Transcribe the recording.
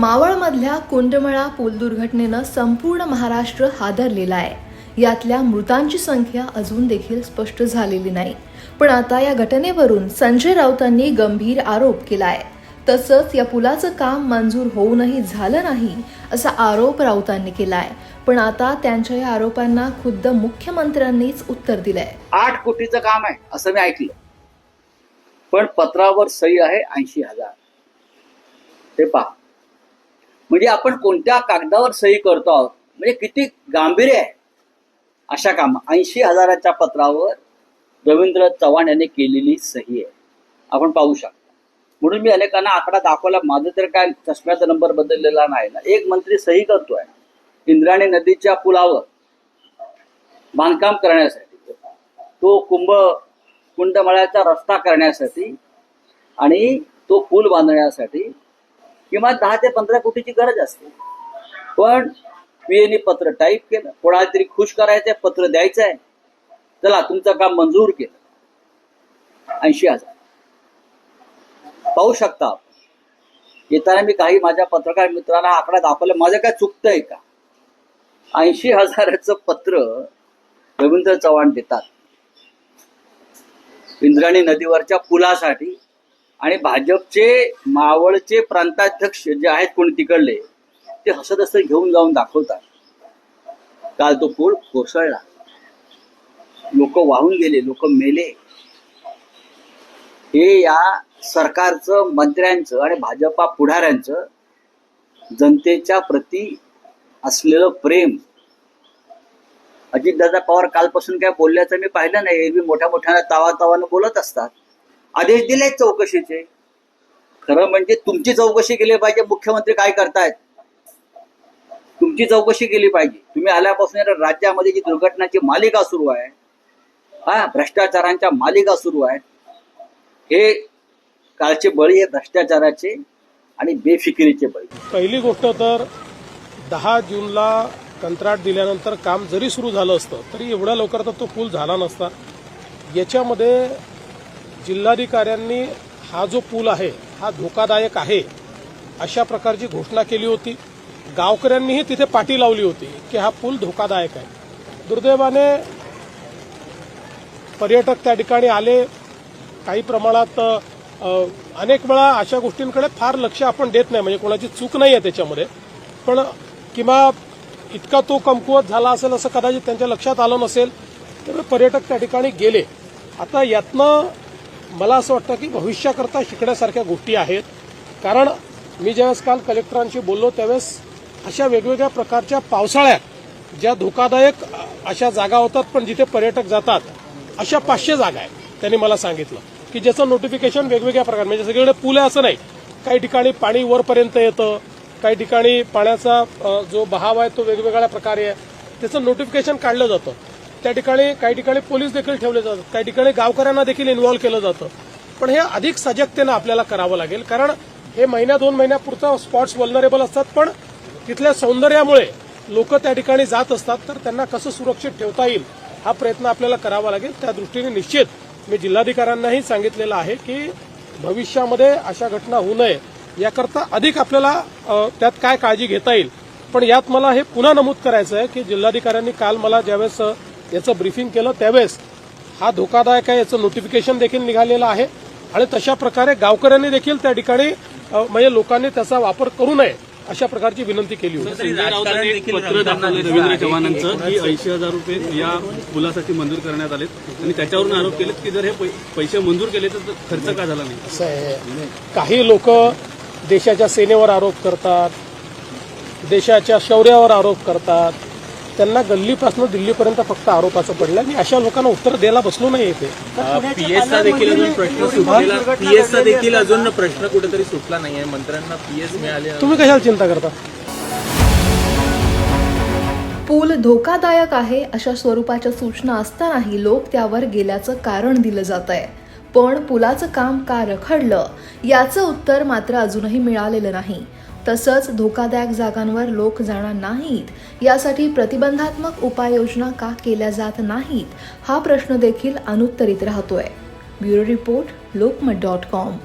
मावळमधल्या कुंडमळा पूल दुर्घटनेनं संपूर्ण महाराष्ट्र हादरलेला आहे. यातल्या मृतांची संख्या अजून देखील स्पष्ट झालेली नाही. पण आता या घटनेवरून संजय राऊतांनी गंभीर आरोप केलाय. तसंच या पुलाचं काम मंजूर होऊनही झालं नाही असा आरोप राऊतांनी केलाय. पण आता त्यांच्या या आरोपांना खुद्द मुख्यमंत्र्यांनीच उत्तर दिलंय. आठ कोटीचं काम आहे असं मी ऐकलं. पण पत्रावर सही आहे ऐंशी हजार. ते पहा. म्हणजे आपण कोणत्या कागदावर सही करतो आहोत? म्हणजे किती गांभीर्य आहे? अशा काम ऐंशी हजाराच्या पत्रावर रवींद्र चव्हाण यांनी केलेली सही आहे. आपण पाहू शकता. म्हणून मी अनेकांना आकडा दाखवला माझं तर काय चष्म्याचा नंबर बदललेला नाही ना. एक मंत्री सही करतोय इंद्राणी नदीच्या पुलावर बांधकाम करण्यासाठी. तो कुंभ कुंडमळ्याचा रस्ता करण्यासाठी आणि तो पूल बांधण्यासाठी किमान दहा ते पंधरा कोटीची गरज असते. पण पीएनी पत्र टाईप केलं. कोणाला तरी खुश करायचंय पत्र द्यायचं आहे चला तुमचं काम मंजूर केलं. ऐंशी हजार. पाहू शकता आपण. येताना मी काही माझ्या पत्रकार मित्रांना आकडा दाखवला. माझं काय चुकतंय का? ऐंशी हजाराचं पत्र रवींद्र चव्हाण देतात. इंद्राणी नदीवरच्या पुलासाठी आणि भाजपचे मावळचे प्रांताध्यक्ष जे आहेत कोणी तिकडले ते हसत हसत घेऊन जाऊन दाखवतात. काल तो पूल कोसळला. लोक वाहून गेले लोक मेले. हे या सरकारचं मंत्र्यांचं आणि भाजपा पुढाऱ्यांचं जनतेच्या प्रती असलेलं प्रेम. अजितदादा पवार कालपासून काय बोलल्याचं मी पाहिलं नाही. एरवी मोठ्या मोठ्या तावा तावानं बोलत असतात. आदेश दिले चौकशीचे. खरं म्हणजे तुमची चौकशी केली पाहिजे मुख्यमंत्री काय करतायत? तुमची चौकशी केली पाहिजे. तुम्ही आल्यापासून राज्यामध्ये जी दुर्घटनाची मालिका सुरू आहे हा भ्रष्टाचारांच्या मालिका सुरू आहेत हे कालचे बळी हे भ्रष्टाचाराचे आणि बेफिकिरीचे बळी. पहिली गोष्ट तर दहा जूनला कंत्राट दिल्यानंतर काम जरी सुरू झालं असतं तरी एवढ्या लवकर तर तो पूल झाला नसता. याच्यामध्ये जिल्हाधिकाऱ्यांनी हा जो पूल आहे हा धोकादायक आहे अशा प्रकारची घोषणा केली होती. गावकऱ्यांनीही तिथे पाठी लावली होती की हा पूल धोकादायक आहे. दुर्दैवाने पर्यटक त्या ठिकाणी आले. काही प्रमाणात अनेक वेळा अशा गोष्टींकडे फार लक्ष आपण देत नाही म्हणजे कोणाची चूक नाही आहे त्याच्यामध्ये. पण किंवा इतका तो कमकुवत झाला असेल असं कदाचित त्यांच्या लक्षात आलं नसेल त्यामुळे पर्यटक त्या ठिकाणी गेले. आता यातनं मला असं वाटतं की भविष्याकरता शिकण्यासारख्या गोष्टी आहेत. कारण मी ज्यावेळेस काल कलेक्टरांशी बोललो त्यावेळेस अशा वेगवेगळ्या प्रकारच्या पावसाळ्यात ज्या धोकादायक अशा जागा होतात पण जिथे पर्यटक जातात अशा पाचशे जागा आहेत त्यांनी मला सांगितलं की ज्याचं नोटिफिकेशन वेगवेगळ्या प्रकार म्हणजे सगळीकडे पूल आहे असं नाही. काही ठिकाणी पाणी वरपर्यंत येतं काही ठिकाणी पाण्याचा जो बहाव आहे तो वेगवेगळ्या प्रकारे आहे. त्याचं नोटिफिकेशन काढलं जातं. त्या ठिकाणी काही ठिकाणी पोलीस देखील ठेवले जातात. काही ठिकाणी गावकऱ्यांना देखील इन्व्हॉल्व्ह केलं जातं. पण हे अधिक सजगतेनं आपल्याला करावं लागेल. कारण हे महिन्या दोन महिन्यापुरता स्पॉट्स वल्नरेबल असतात. पण तिथल्या सौंदर्यामुळे लोक त्या ठिकाणी जात असतात. तर त्यांना कसं सुरक्षित ठेवता येईल हा प्रयत्न आपल्याला करावा लागेल. त्या दृष्टीने निश्चित मी जिल्हाधिकाऱ्यांनाही सांगितलेलं आहे की भविष्यामध्ये अशा घटना होऊ नये. याकरता अधिक आपल्याला त्यात काय काळजी घेता येईल. पण यात मला हे पुन्हा नमूद करायचं आहे की जिल्हाधिकाऱ्यांनी काल मला ज्यावेळेस याचं ब्रीफिंग केलं त्यावेळेस हा धोकादायक आहे याचं नोटिफिकेशन देखील निघालेलं आहे. आणि तशा प्रकारे गावकऱ्यांनी देखील त्या ठिकाणी म्हणजे लोकांनी त्याचा वापर करू नये अशा प्रकारची विनंती केली होती. पत्र दाखवलं रवींद्र चव्हाणांचं की ऐंशी हजार रुपये या पुलासाठी मंजूर करण्यात आलेत. आणि त्याच्यावरून आरोप केलेत की जर हे पै- पैसे मंजूर केले तर खर्च का झाला नाही? असं आहे. काही लोक देशाच्या सेनेवर आरोप करतात देशाच्या शौर्यावर आरोप करतात. त्यांना गल्लीपासून दिल्लीपर्यंत फक्त आरोपाचं पडलं आणि अशा लोकांना उत्तर द्यायला बसलो नाही येते पीएसचा देखील अजून प्रश्न सुटलेला पीएसचा देखील अजून प्रश्न कुठेतरी सुटला नाहीये. मंत्र्यांना पीएस मिळाले तुम्ही कशाला चिंता करता? पूल धोकादायक आहे अशा स्वरूपाच्या सूचना असतानाही लोक त्यावर गेल्याचं कारण दिलं जात आहे पण पुलाचं काम का रखडलं? याचं उत्तर मात्र अजूनही मिळालेलं नाही. तसंच धोकादायक जागांवर लोक जाणार नाहीत. यासाठी प्रतिबंधात्मक उपाययोजना का केल्या जात नाहीत? हा प्रश्न देखील अनुत्तरित राहतोय. Bureau report Lokmat dot com.